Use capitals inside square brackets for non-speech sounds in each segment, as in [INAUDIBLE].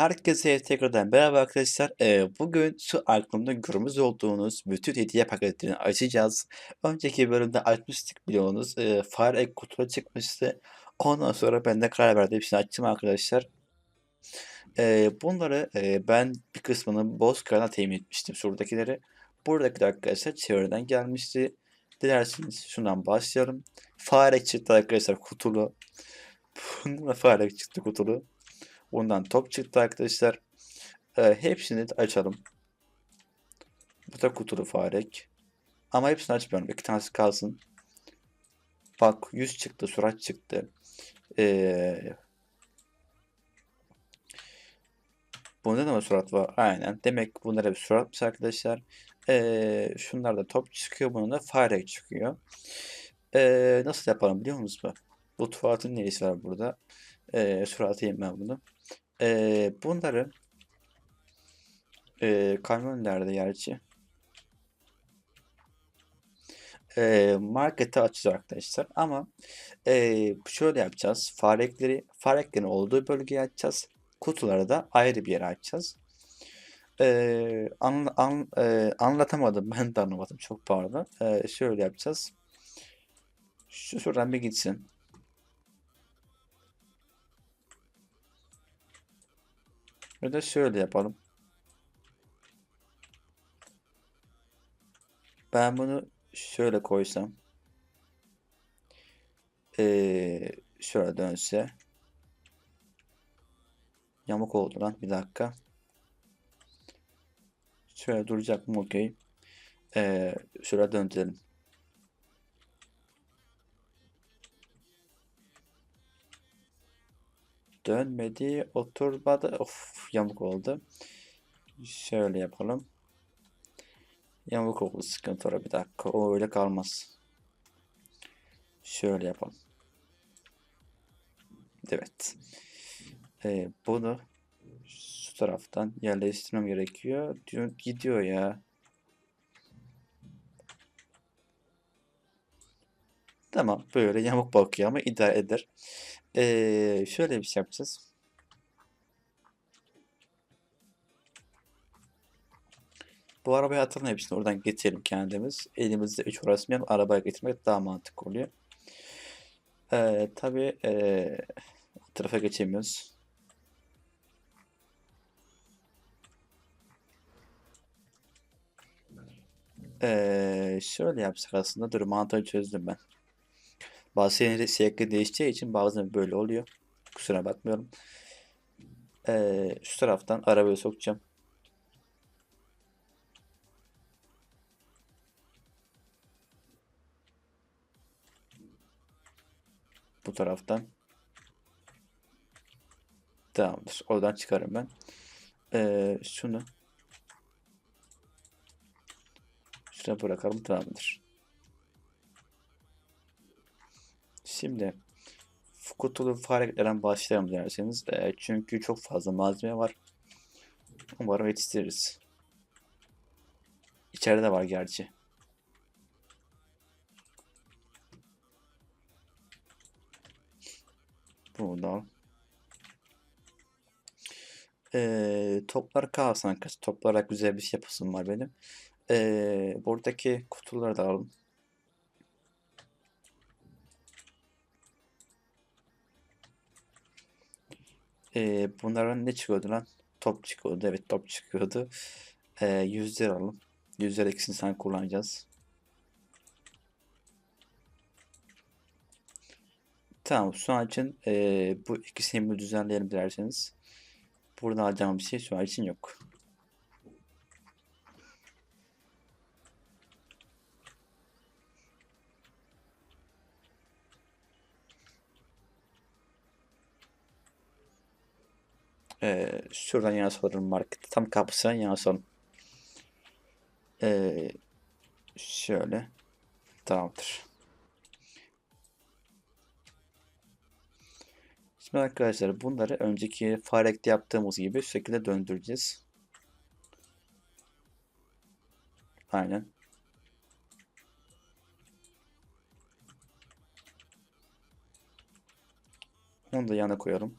Herkese tekrardan merhaba arkadaşlar. Eee, bugün şu aklımda görmüş olduğunuz bütün hediye paketlerini açacağız. Önceki bölümde açmıştık biliyorsunuz. Eee, fare ek kutuda çıkmıştı. Ondan sonra ben de karar verdim. Şimdi açtım arkadaşlar. Eee, bunları eee, ben bir kısmını Bozkır'dan temin etmiştim. Şuradakileri. Buradakiler arkadaşlar çevreden gelmişti. Dilerseniz şundan başlayalım. Fare çıktı arkadaşlar kutulu. [LAUGHS] Bundan da fare çıktı kutulu. Bundan top çıktı arkadaşlar. Ee, hepsini açalım. Bu da kutulu farek. Ama hepsini açmıyorum. İki tanesi kalsın. Bak yüz çıktı, surat çıktı. Ee, bunda da mı surat var? Aynen. Demek bunlar hep suratmış arkadaşlar. Ee, şunlar da top çıkıyor. Bunun da fare çıkıyor. Ee, nasıl yapalım biliyor musunuz? Bu tuvaletin ne işi var burada? Ee, suratıyım ben bunu. Ee, bunları e, kamyon nerede gerçi? E, markete açacağız arkadaşlar ama e, şöyle yapacağız. Farekleri, fareklerin olduğu bölgeye açacağız. Kutuları da ayrı bir yere açacağız. E, an, an, e, anlatamadım. [LAUGHS] Ben de anlamadım. Çok pardon. E, şöyle yapacağız. Şu şuradan bir gitsin. Ya da şöyle yapalım. Ben bunu şöyle koysam. Ee, şöyle dönse. Yamuk oldu lan. Bir dakika. Şöyle duracak mı? Okey. Ee, şöyle döndürelim. Dönmedi. Oturmadı. Of yamuk oldu. Şöyle yapalım. Yamuk oldu. Sıkıntı var. Bir dakika. O öyle kalmaz. Şöyle yapalım. Evet. Ee, bunu şu taraftan yerleştirmem gerekiyor. Diyor, gidiyor ya. Tamam. Böyle yamuk bakıyor ama idare eder. Ee, şöyle bir şey yapacağız. Bu arabayı atalım hepsini oradan getirelim kendimiz. Elimizde 3 uğraşmayalım. Arabaya getirmek daha mantıklı oluyor. Ee, tabii ee, tarafa geçemiyoruz. Ee, şöyle yapsak aslında. Dur mantığı çözdüm ben. Bazı şeyleri sürekli değişeceği için bazen böyle oluyor. Kusura bakmıyorum. Ee, şu taraftan arabayı sokacağım. Bu taraftan. Tamamdır. Oradan çıkarım ben. Ee, şunu şuraya bırakalım. Tamamdır. Şimdi kutulu farelerden başlayalım derseniz. E, çünkü çok fazla malzeme var. Umarım yetiştiririz. İçeride de var gerçi. Buradan. E, toplar kalsın arkadaşlar. Toplara güzel bir şey yapasım var benim. E, buradaki kutuları da alalım. Ee, bunların ne çıkıyordu lan? Top çıkıyordu. Evet top çıkıyordu. Ee, 100 lira alalım. 100 lira ikisini sen kullanacağız. Tamam şu an için ee, bu ikisini düzenleyelim dilerseniz. Burada alacağım bir şey şu an için yok. Ee, şuradan yana sorarım market. Tam kapısından yana sorun. Ee, şöyle. Tamamdır. Şimdi arkadaşlar bunları önceki farekte yaptığımız gibi şekilde döndüreceğiz. Aynen. Onu da yana koyalım.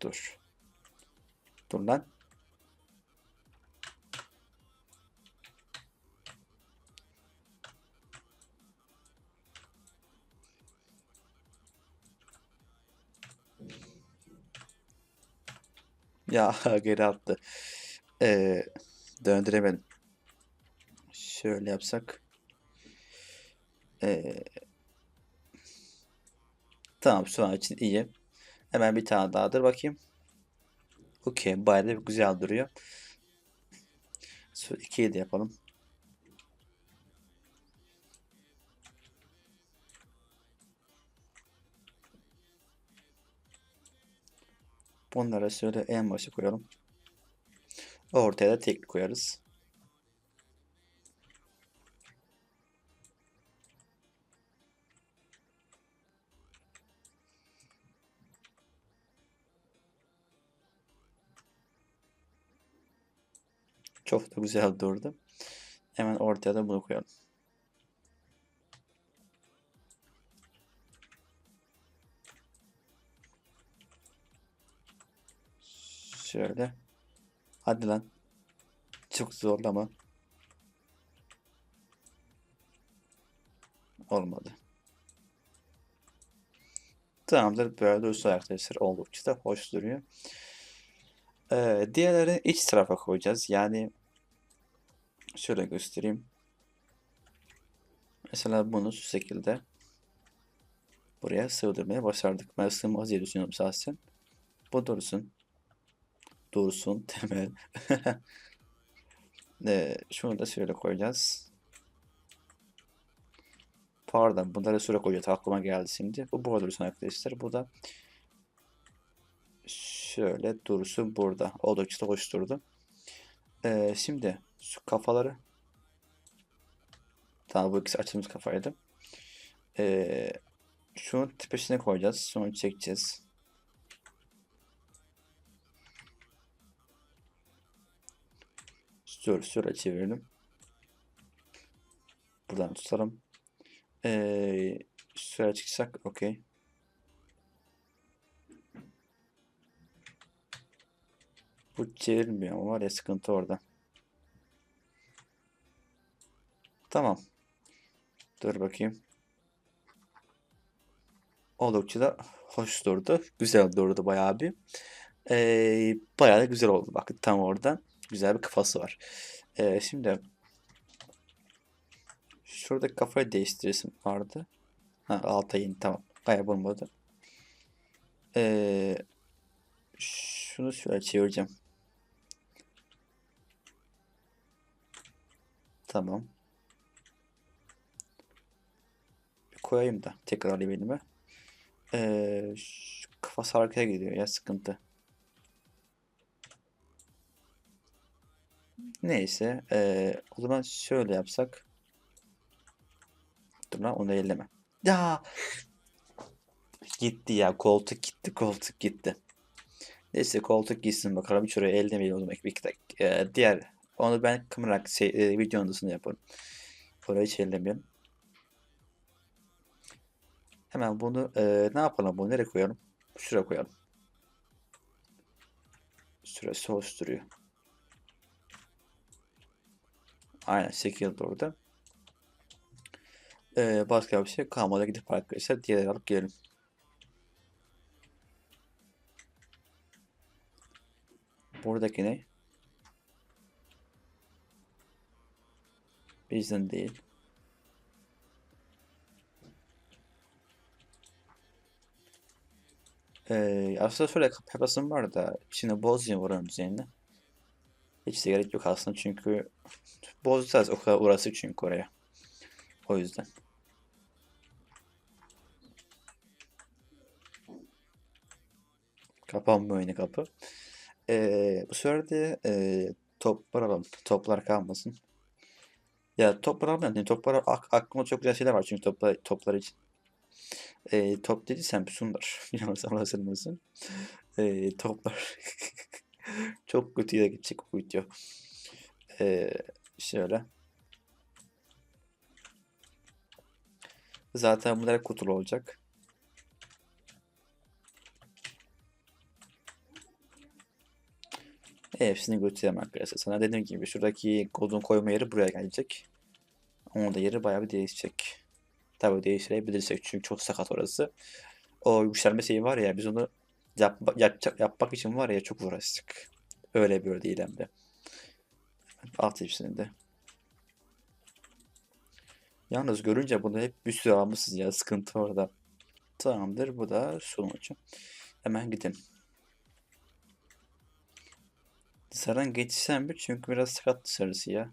Dur. Dur lan. Ya [LAUGHS] geri attı. Ee, döndüremedim. Şöyle yapsak. Ee, tamam şu an için iyi. Hemen bir tane daha dur bakayım. Okey bayağı da güzel duruyor. Şu ikiyi de yapalım. Bunlara şöyle en başa koyalım. Ortaya da tekli koyarız. Çok da güzel durdu. Hemen ortaya da bunu koyalım. Şöyle. Hadi lan. Çok zorlama. Olmadı. Tamamdır. Böyle dursun arkadaşlar. Oldukça da hoş duruyor. Ee, diğerleri iç tarafa koyacağız. Yani şöyle göstereyim. Mesela bunu şu şekilde buraya sığdırmaya başardık. Ben sığmaz diye düşünüyorum şahsen. Bu dursun. Dursun [LAUGHS] temel. ee, şunu da şöyle koyacağız. Pardon bunları süre koyacağız. Aklıma geldi şimdi. Bu burada dursun arkadaşlar. Bu da şöyle dursun burada. Oldukça da hoş durdu. Ee, şimdi şu kafaları Tamam bu ikisi açılmış kafaydı. Ee, şunun tepesine koyacağız. Sonra çekeceğiz. Dur şöyle çevirelim. Buradan tutalım. Ee, şöyle çıksak okey. Bu çevrilmiyor ama var ya sıkıntı orada. Tamam. Dur bakayım. Oldukça da hoş durdu. Güzel durdu bayağı bir. Ee, bayağı da güzel oldu. Bak tam orada. Güzel bir kafası var. Ee, şimdi şurada kafayı değiştiresim vardı. Ha, alta in tamam. Kaybolmadı. Ee, şunu şöyle çevireceğim. Tamam. Koyayım da tekrar elime. Ee, kafası arkaya gidiyor ya sıkıntı. Neyse. Ee, o zaman şöyle yapsak. Dur lan onu elleme. Ya gitti ya koltuk gitti koltuk gitti. Neyse koltuk gitsin bakalım şuraya ellemeyelim o zaman. Bir, bir, e, diğer onu ben kamera şey, e, videonun yaparım. Orayı hiç ellemeyelim. Hemen bunu e, ne yapalım? Bunu nereye koyalım? Şuraya koyalım. Süresi hoş duruyor. Aynen şekilde orada. Ee, başka bir şey kalmadı. Gidip arkadaşlar diğer alıp gelelim. Buradaki ne? Bizden değil. Ee, aslında şöyle yapasım var da şimdi bozayım oranın üzerine. Hiç de gerek yok aslında çünkü bozacağız o kadar orası çünkü oraya. O yüzden. Kapanmıyor yine kapı. Ee, bu de e, toplar alalım. Toplar kalmasın. Ya toplar almayalım. Toplar ak aklıma çok güzel şeyler var çünkü toplar, toplar için. E, top dedi Samsung'lar. Yanlışsam hatırlamıyorsun. E, toplar. [LAUGHS] Çok kötüye gidecek bu video. E, şöyle. Zaten bunlar kutulu olacak. Hepsini götüreceğim arkadaşlar. Sana dediğim gibi şuradaki kodun koyma yeri buraya gelecek. Onun da yeri bayağı bir değişecek. Tabii değiştirebilirsek çünkü çok sakat orası. O yükselme şeyi var ya biz onu yap, yapacak, yapmak için var ya çok uğraştık. Öyle böyle değil hem de. Alt hepsini de. Yalnız görünce bunu hep bir sürü almışsınız ya sıkıntı orada. Tamamdır bu da sonucu. Hemen gidin. Dışarıdan geçsem mi? Çünkü biraz sakat dışarısı ya.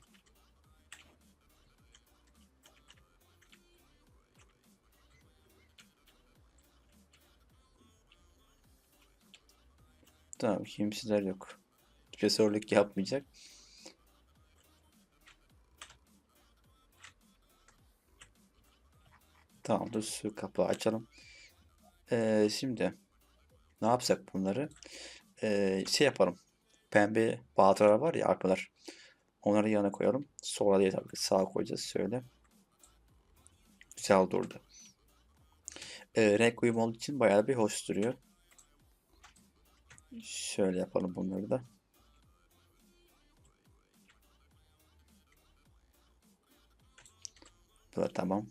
Tamam kimseler yok. Cesurluk yapmayacak. Tamamdır su kapağı açalım. Ee, şimdi ne yapsak bunları? Ee, şey yapalım. Pembe bağcılar var ya arkalar. Onları yana koyalım. Sola değil tabii sağa koyacağız şöyle. Güzel durdu. Ee, renk uyumu olduğu için bayağı bir hoş duruyor. Şöyle yapalım bunları da. Bu da tamam.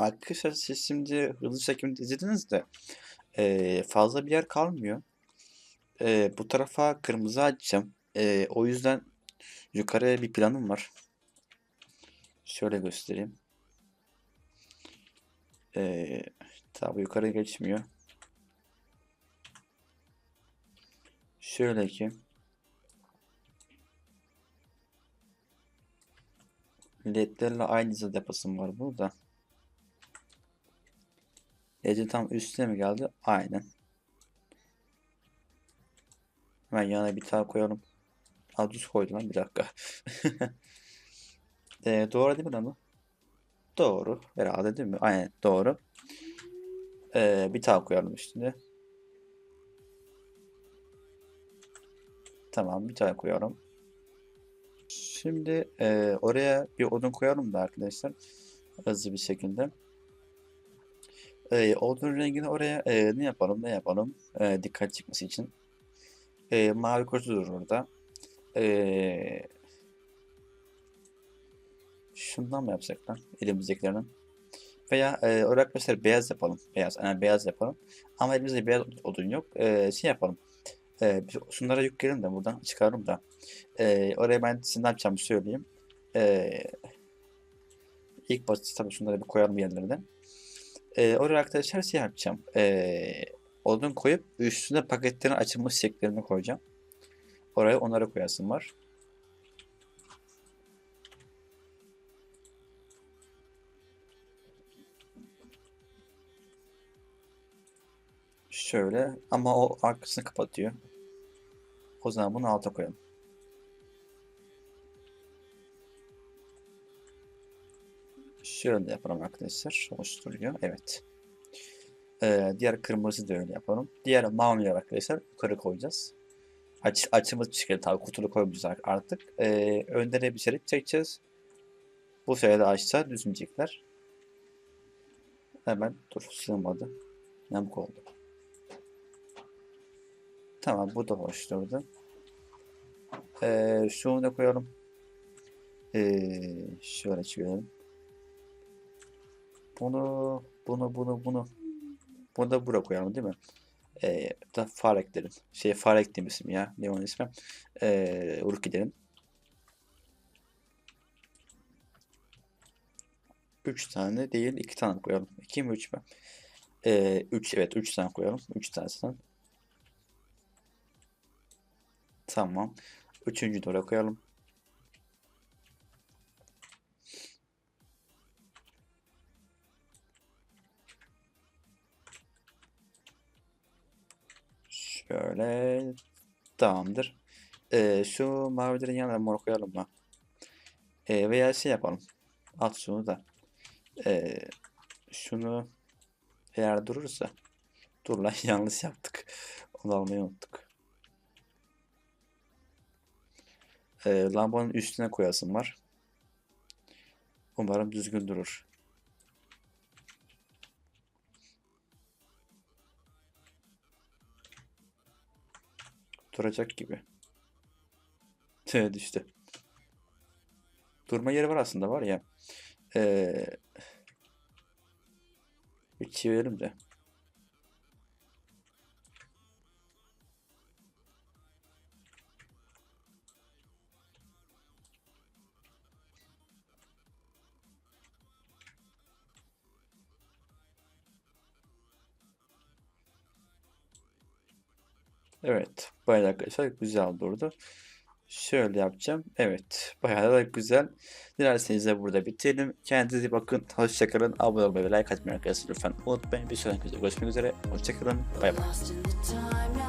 Arkadaşlar siz şimdi hızlı çekimde izlediniz de eee, fazla bir yer kalmıyor. Eee, bu tarafa kırmızı açacağım. Eee, o yüzden yukarıya bir planım var. Şöyle göstereyim. Eee tabi yukarı geçmiyor. Şöyle ki ledlerle aynı hızda yapasım var burada. Led'in tam üstüne mi geldi? Aynen. Hemen yana bir tane koyalım. Aa düz koydum lan bir dakika. [LAUGHS] Ee, doğru değil mi lan bu? Doğru. Herhalde değil mi? Aynen doğru. Ee, bir tane koyalım üstüne. Tamam bir tane koyalım. Şimdi e, oraya bir odun koyalım da arkadaşlar. Hızlı bir şekilde. E, odun rengini oraya e, ne yapalım ne yapalım e, dikkat çıkması için. E, mavi koşu durur orada. E, şundan mı yapsak lan elimizdekilerden? Veya e, oraya arkadaşlar beyaz yapalım. Beyaz, yani beyaz yapalım. Ama elimizde beyaz odun yok. E, şey yapalım. E, şunlara yükleyelim de buradan çıkarım da. E, oraya ben size ne yapacağımı söyleyeyim. E, ilk başta tabii şunları bir koyalım yerlerine. E, oraya arkadaşlar şey yapacağım. E, odun koyup üstüne paketlerin açılmış şekillerini koyacağım. Oraya onları koyasım var. Şöyle ama o arkasını kapatıyor. O zaman bunu alta koyalım. Şöyle yapalım arkadaşlar. Hoş duruyor. Evet. Ee, diğer kırmızı da öyle yapalım. Diğer maviler arkadaşlar yukarı koyacağız. Aç, açımız bir şekilde tabii kutulu koymayacağız artık. Ee, önlere bir şerit çekeceğiz. Bu sırada açsa düzmeyecekler. Hemen dur sığmadı. Yamuk oldu. Tamam bu da hoş durdu. Ee, şunu da koyalım. Ee, şöyle çıkaralım. Bunu, bunu, bunu, bunu. Bunu da buraya koyalım değil mi? Ee, da far eklerim. Şey far eklemişim ya. Ne onun ismi? Ee, gidelim. 3 tane değil 2 tane koyalım. 2 mi 3 mü? Ee, 3 evet 3 tane koyalım. 3 tanesinden. Tamam. Üçüncü de koyalım. Şöyle tamamdır. Ee, şu mavilerin yanına mor koyalım mı? Ee, veya şey yapalım. At şunu da. Ee, şunu eğer durursa dur lan [LAUGHS] yanlış yaptık. Onu almayı unuttuk. Ee, lambanın üstüne koyasım var. Umarım düzgün durur. Duracak gibi. Evet işte. Durma yeri var aslında var ya. Ee, bir çevirelim de. Evet. Bayağı arkadaşlar güzel durdu. Şöyle yapacağım. Evet. Bayağı da güzel. Dilerseniz de burada bitirelim. Kendinize iyi bakın. Hoşçakalın. Abone olmayı ve like atmayı arkadaşlar lütfen unutmayın. Bir sonraki videoda görüşmek üzere. Hoşçakalın. Bay bay.